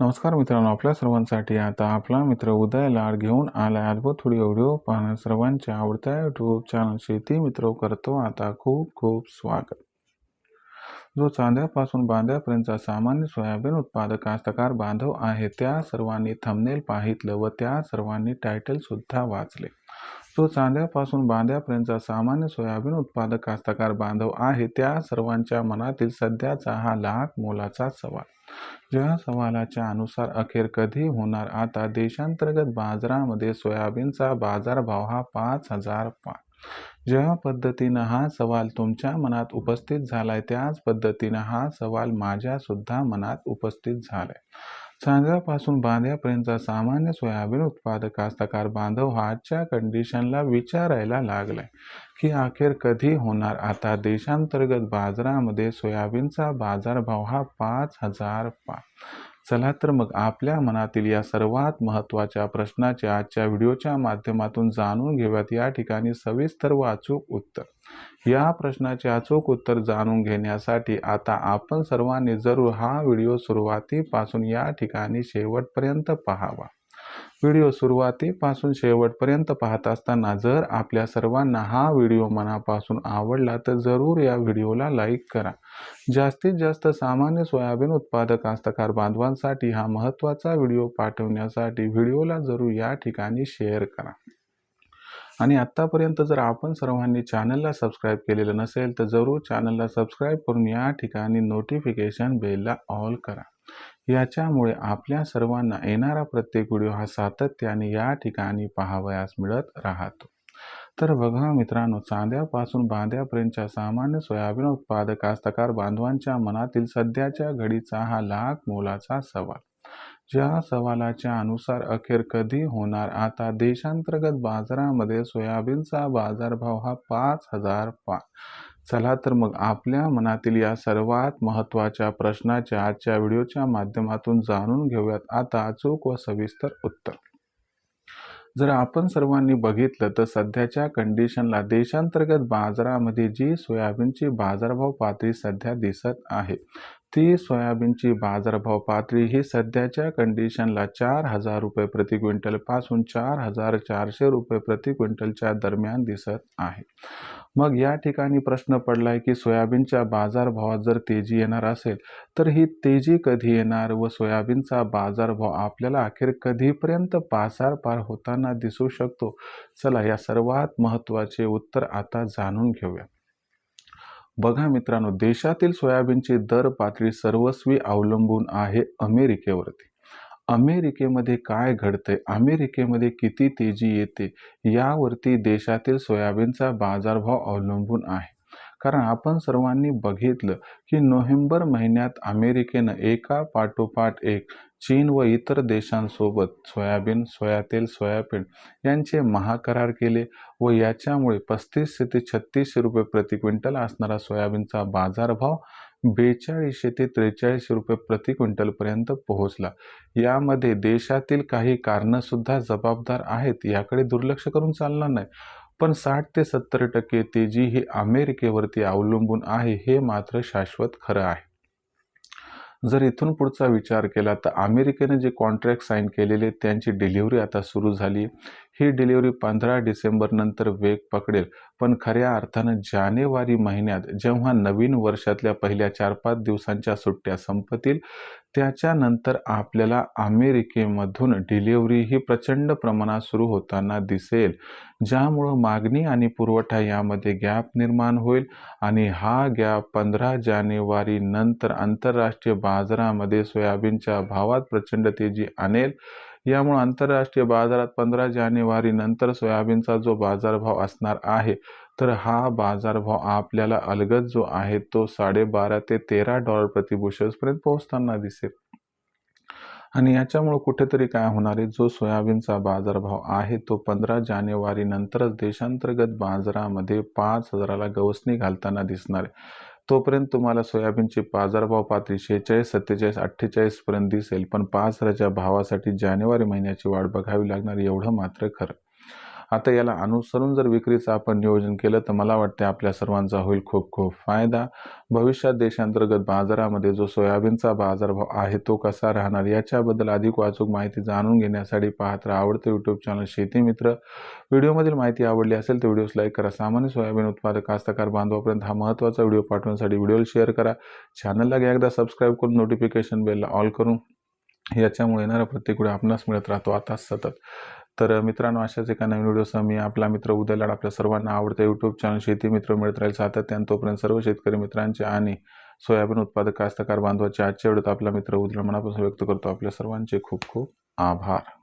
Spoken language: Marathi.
नमस्कार मित्रांनो आपल्या सर्वांसाठी आता आपला मित्र उदय लाड घेऊन आलाय अद्भुत व्हिडिओ व्हिडिओ पाहण्या सर्वांच्या आवडत्या यूट्यूब चॅनल शेती मित्र करतो. आता खूप खूप स्वागत. जो चांद्यापासून बांध्यापर्यंतचा सामान्य सोयाबीन उत्पादक कास्तकार बांधव आहे त्या सर्वांनी थंबनेल पाहितलं व त्या सर्वांनी टायटलसुद्धा वाचले. जो चांद्यापासून बांध्यापर्यंतचा सामान्य सोयाबीन उत्पादक कास्तकार बांधव आहे. त्या सर्वांच्या मनातील सध्याचा हा लाख मोलाचा सवाल. ज्या सवालाच्या अनुसार अखेर कधी होणार? आता देशांतर्गत बाजारामध्ये सोयाबीनचा बाजारभाव हा पाच हजार पाच ज्या पद्धतीनं हा सवाल तुमच्या मनात उपस्थित झालाय त्याच पद्धतीनं हा सवाल माझ्या सुद्धा मनात उपस्थित झालाय. सांजापासून बांध्यापर्यंतचा सामान्य सोयाबीन उत्पादक कास्तकार बांधव हा आजच्या कंडिशनला विचारायला लागलाय की अखेर कधी होणार? आता देशांतर्गत बाजारामध्ये सोयाबीनचा बाजारभाव हा पाच हजार पाच चला तर मग आपल्या मनातील या सर्वात महत्त्वाच्या प्रश्नाचे आजच्या व्हिडिओच्या माध्यमातून जाणून घेऊयात. या ठिकाणी सविस्तर व अचूक उत्तर. या प्रश्नाचे अचूक उत्तर जाणून घेण्यासाठी आता आपण सर्वांनी जरूर हा व्हिडिओ सुरुवातीपासून या ठिकाणी शेवटपर्यंत पाहावा. व्हिडिओ सुरुवातीपासून शेवटपर्यंत पाहत असताना जर आपल्या सर्वांना हा व्हिडिओ मनापासून आवडला तर जरूर या व्हिडिओला लाईक करा. जास्तीत जास्त सामान्य सोयाबीन उत्पादक कास्तकार बांधवांसाठी हा महत्त्वाचा व्हिडिओ पाठवण्यासाठी व्हिडिओला जरूर या ठिकाणी शेअर करा. आणि आत्तापर्यंत जर आपण सर्वांनी चॅनलला सबस्क्राईब केलेलं नसेल तर जरूर चॅनलला सबस्क्राईब करून या ठिकाणी नोटिफिकेशन बेलला ऑल करा. याच्यामुळे आपल्या सर्वांना येणारा प्रत्येक व्हिडिओ हा सातत्याने या ठिकाणी पाहावयास मिळत राहतो. तर बघा मित्रांनो चांद्यापासून बांध्यापर्यंतच्या सामान्य सोयाबीन उत्पादक कास्तकार बांधवांच्या मनातील सध्याच्या घडीचा हा लाख मोलाचा सवाल. ज्या सवालाच्या अनुसार अखेर कधी होणार? आता देशांतर्गत बाजारामध्ये सोयाबीनचा बाजारभाव हा पाच हजार पाच चला तर मग आपल्या मनातील या सर्वात महत्त्वाच्या प्रश्नाच्या आजच्या व्हिडिओच्या माध्यमातून जाणून घेऊयात. आता अचूक व सविस्तर उत्तर. जर आपण सर्वांनी बघितलं तर सध्याच्या कंडिशनला देशांतर्गत बाजारामध्ये जी सोयाबीनची बाजारभाव पातळी सध्या दिसत आहे. ती सोयाबीनची बाजारभाव पातळी ही सध्याच्या कंडिशनला चार हजार रुपये प्रति क्विंटलपासून चार हजार चारशे रुपये प्रति क्विंटलच्या दरम्यान दिसत आहे. मग या ठिकाणी प्रश्न पडला आहे की सोयाबीनच्या बाजारभावात जर तेजी येणार असेल तर ही तेजी कधी येणार व सोयाबीनचा बाजारभाव आपल्याला अखेर कधीपर्यंत पासार पार होताना दिसू शकतो? चला या सर्वात महत्त्वाचे उत्तर आता जाणून घेऊया. बघा मित्रांनो देशातील सोयाबीनची दर पातळी सर्वस्वी अवलंबून आहे अमेरिकेवरती. अमेरिकेमध्ये काय घडतंय? अमेरिकेमध्ये किती तेजी येते? यावरती देशातील सोयाबीनचा बाजारभाव अवलंबून आहे. कारण आपण सर्वांनी बघितलं की नोव्हेंबर महिन्यात अमेरिकेनं एका पाठोपाठ एक चीन व इतर देशांसोबत सोयाबीन सोयातेल सोयाबीन यांचे महाकरार केले व याच्यामुळे पस्तीस ते छत्तीसशे रुपये प्रति क्विंटल असणारा सोयाबीनचा बाजारभाव बेचाळीसशे ते त्रेचाळीसशे रुपये प्रति क्विंटलपर्यंत पोहोचला. यामध्ये देशातील काही कारणंसुद्धा जबाबदार आहेत याकडे दुर्लक्ष करून चालणार नाही. पण साठ ते सत्तर टक्के तेजी ही अमेरिकेवरती अवलंबून आहे हे मात्र शाश्वत खरं आहे. जर इथून पुढचा विचार केला तर अमेरिकेने जे कॉन्ट्रॅक्ट साईन केलेले त्यांची डिलिव्हरी आता सुरू झाली. ही डिलिव्हरी पंधरा डिसेंबरनंतर वेग पकडेल. पण खऱ्या अर्थानं जानेवारी महिन्यात जेव्हा नवीन वर्षातल्या पहिल्या चार पाच दिवसांच्या सुट्ट्या संपतील त्याच्यानंतर आपल्याला अमेरिकेमधून डिलिव्हरी ही प्रचंड प्रमाणात सुरू होताना दिसेल. ज्यामुळं मागणी आणि पुरवठा यामध्ये गॅप निर्माण होईल आणि हा गॅप पंधरा जानेवारी नंतर आंतरराष्ट्रीय बाजारामध्ये सोयाबीनच्या भावात प्रचंड तेजी आणेल. यामुळे आंतरराष्ट्रीय बाजारात पंधरा जानेवारी नंतर सोयाबीनचा जो बाजारभाव असणार आहे तर हा बाजारभाव आपल्याला अलगद जो आहे तो साडेबारा ते तेरा डॉलर प्रति बुशल्सपर्यंत पोहोचताना दिसेल. आणि याच्यामुळे कुठेतरी काय होणार आहे जो सोयाबीनचा बाजारभाव आहे तो पंधरा जानेवारी नंतरच देशांतर्गत बाजारामध्ये पाच हजाराला गवसणी घालताना दिसणार आहे. तोपर्यंत तुम्हाला सोयाबीनची बाजारभाव पातळी शेहेचाळीस सत्तेचाळीस अठ्ठेचाळीसपर्यंत दिसेल. पण पाच हजारच्या भावासाठी जानेवारी महिन्याची वाट बघावी लागणार एवढं मात्र खरं. आता याला अनुसरून जर विक्रीचं आपण नियोजन केलं तर मला वाटते आपल्या सर्वांचा होईल खूप खूप फायदा. भविष्यात देशांतर्गत बाजारामध्ये जो सोयाबीनचा बाजारभाव आहे तो कसा राहणार याच्याबद्दल अधिक वाचूक माहिती जाणून घेण्यासाठी पाहत राहा आवडतं यूट्यूब चॅनल शेती मित्र. व्हिडिओमधील माहिती आवडली असेल तर व्हिडिओस लाईक करा. सामान्य सोयाबीन उत्पादक कास्तकार बांधवापर्यंत हा महत्त्वाचा व्हिडिओ पाठवण्यासाठी व्हिडिओला शेअर करा. चॅनलला घ्या एकदा सबस्क्राईब करून नोटिफिकेशन बेलला ऑल करून याच्यामुळे येणारा प्रत्येक व्हिडिओ आपणास मिळत राहतो. आता सतत तर मित्रांनो अशाच एका नवीन व्हिडिओसह मी आपला मित्र उदयलाड आपल्या सर्वांना आवडतं यूट्यूब चॅनल शेती मित्र मिळत राहील सातत्यानं तोपर्यंत सर्व शेतकरी मित्रांचे आणि सोयाबीन उत्पादक कास्तकार बांधवाचे आजच्या वेळेत आपला मित्र उदयला मनापासून व्यक्त करतो. आपल्या सर्वांचे खूप खूप आभार.